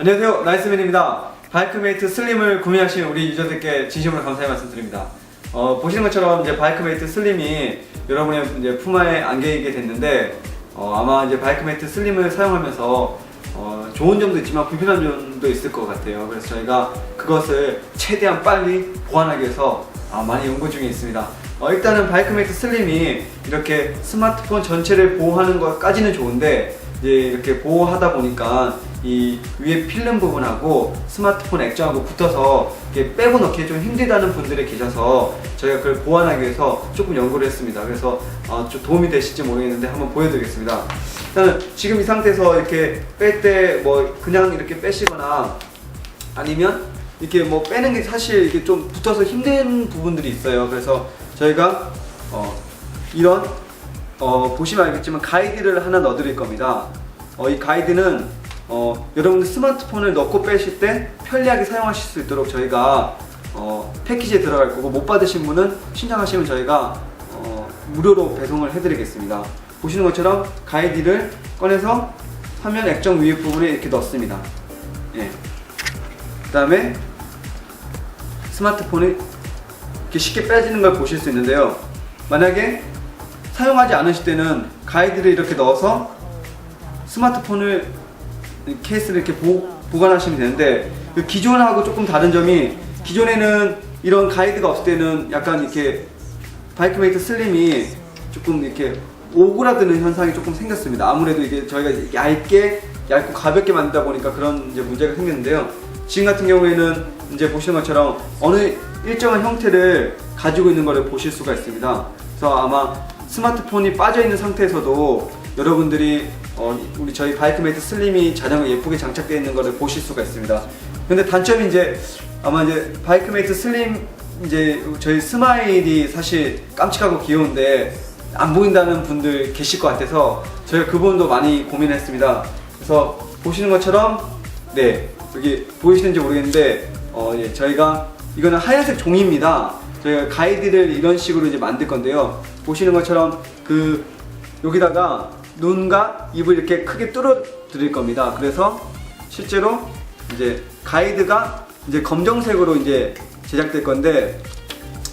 안녕하세요. 나이스맨입니다. 바이크메이트 슬림을 구매하신 우리 유저들께 진심으로 감사의 말씀드립니다. 어, 보시는 것처럼 이제 바이크메이트 슬림이 여러분의 이제 품화에 안기게 됐는데 어, 아마 이제 바이크메이트 슬림을 사용하면서 어, 좋은 점도 있지만 불편한 점도 있을 것 같아요. 그래서 저희가 그것을 최대한 빨리 보완하기 위해서 아, 많이 연구 중에 있습니다. 어, 일단은 바이크메이트 슬림이 이렇게 스마트폰 전체를 보호하는 것까지는 좋은데 이제 이렇게 보호하다 보니까 이 위에 필름 부분하고 스마트폰 액정하고 붙어서 이렇게 빼고 넣기 좀 힘들다는 분들이 계셔서 저희가 그걸 보완하기 위해서 조금 연구를 했습니다. 그래서 어, 좀 도움이 되실지 모르겠는데 한번 보여드리겠습니다. 일단은 지금 이 상태에서 이렇게 뺄 때 뭐 그냥 이렇게 빼시거나 아니면 이렇게 뭐 빼는 게 사실 이게 좀 붙어서 힘든 부분들이 있어요. 그래서 저희가 어, 이런 어, 보시면 알겠지만 가이드를 하나 넣어드릴 겁니다. 어, 이 가이드는 어, 여러분들 스마트폰을 넣고 빼실 때 편리하게 사용하실 수 있도록 저희가 어, 패키지에 들어갈 거고 못 받으신 분은 신청하시면 저희가 어, 무료로 배송을 해드리겠습니다. 보시는 것처럼 가이드를 꺼내서 화면 액정 위에 부분에 이렇게 넣습니다. 예. 그 다음에 스마트폰이 이렇게 쉽게 빼지는 걸 보실 수 있는데요. 만약에 사용하지 않으실 때는 가이드를 이렇게 넣어서 스마트폰을 이 케이스를 이렇게 보, 보관하시면 되는데 그 기존하고 조금 다른 점이 기존에는 이런 가이드가 없을 때는 약간 이렇게 바이크메이트 슬림이 조금 이렇게 오그라드는 현상이 조금 생겼습니다. 아무래도 이게 저희가 얇게 얇고 가볍게 만들다 보니까 그런 이제 문제가 생겼는데요. 지금 같은 경우에는 이제 보시는 것처럼 어느 일정한 형태를 가지고 있는 것을 보실 수가 있습니다. 그래서 아마 스마트폰이 빠져 있는 상태에서도 여러분들이 어, 우리 저희 바이크메이트 슬림이 자전거 예쁘게 장착되어 있는 것을 보실 수가 있습니다. 근데 단점이 이제 아마 이제 바이크메이트 슬림 이제 저희 스마일이 사실 깜찍하고 귀여운데 안 보인다는 분들 계실 것 같아서 저희가 그 부분도 많이 고민했습니다. 그래서 보시는 것처럼 네 여기 보이시는지 모르겠는데 어, 예, 저희가 이거는 하얀색 종이입니다. 저희가 가이드를 이런 식으로 이제 만들 건데요. 보시는 것처럼 그 여기다가 눈과 입을 이렇게 크게 뚫어 드릴 겁니다. 그래서 실제로 이제 가이드가 이제 검정색으로 이제 제작될 건데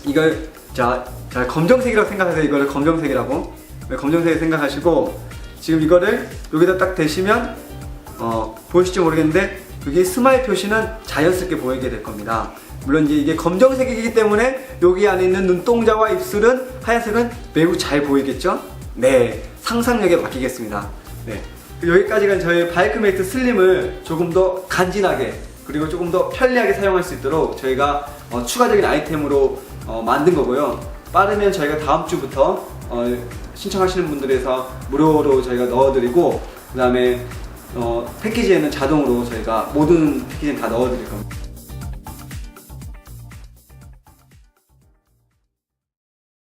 이걸 자, 자 검정색이라고 생각하세요. 이거를 검정색이라고 네, 검정색 생각하시고 지금 이거를 여기다 딱 대시면 어, 보이실지 모르겠는데 여기 스마일 표시는 자연스럽게 보이게 될 겁니다. 물론 이제 이게 검정색이기 때문에 여기 안에 있는 눈동자와 입술은 하얀색은 매우 잘 보이겠죠? 네, 상상력에 맡기겠습니다. 네, 여기까지가 저희 바이크메이트 슬림을 조금 더 간지나게 그리고 조금 더 편리하게 사용할 수 있도록 저희가 어, 추가적인 아이템으로 어, 만든 거고요. 빠르면 저희가 다음 주부터 어, 신청하시는 분들에서 무료로 저희가 넣어드리고 그 다음에 어, 패키지에는 자동으로 저희가 모든 패키지는 다 넣어드릴 겁니다.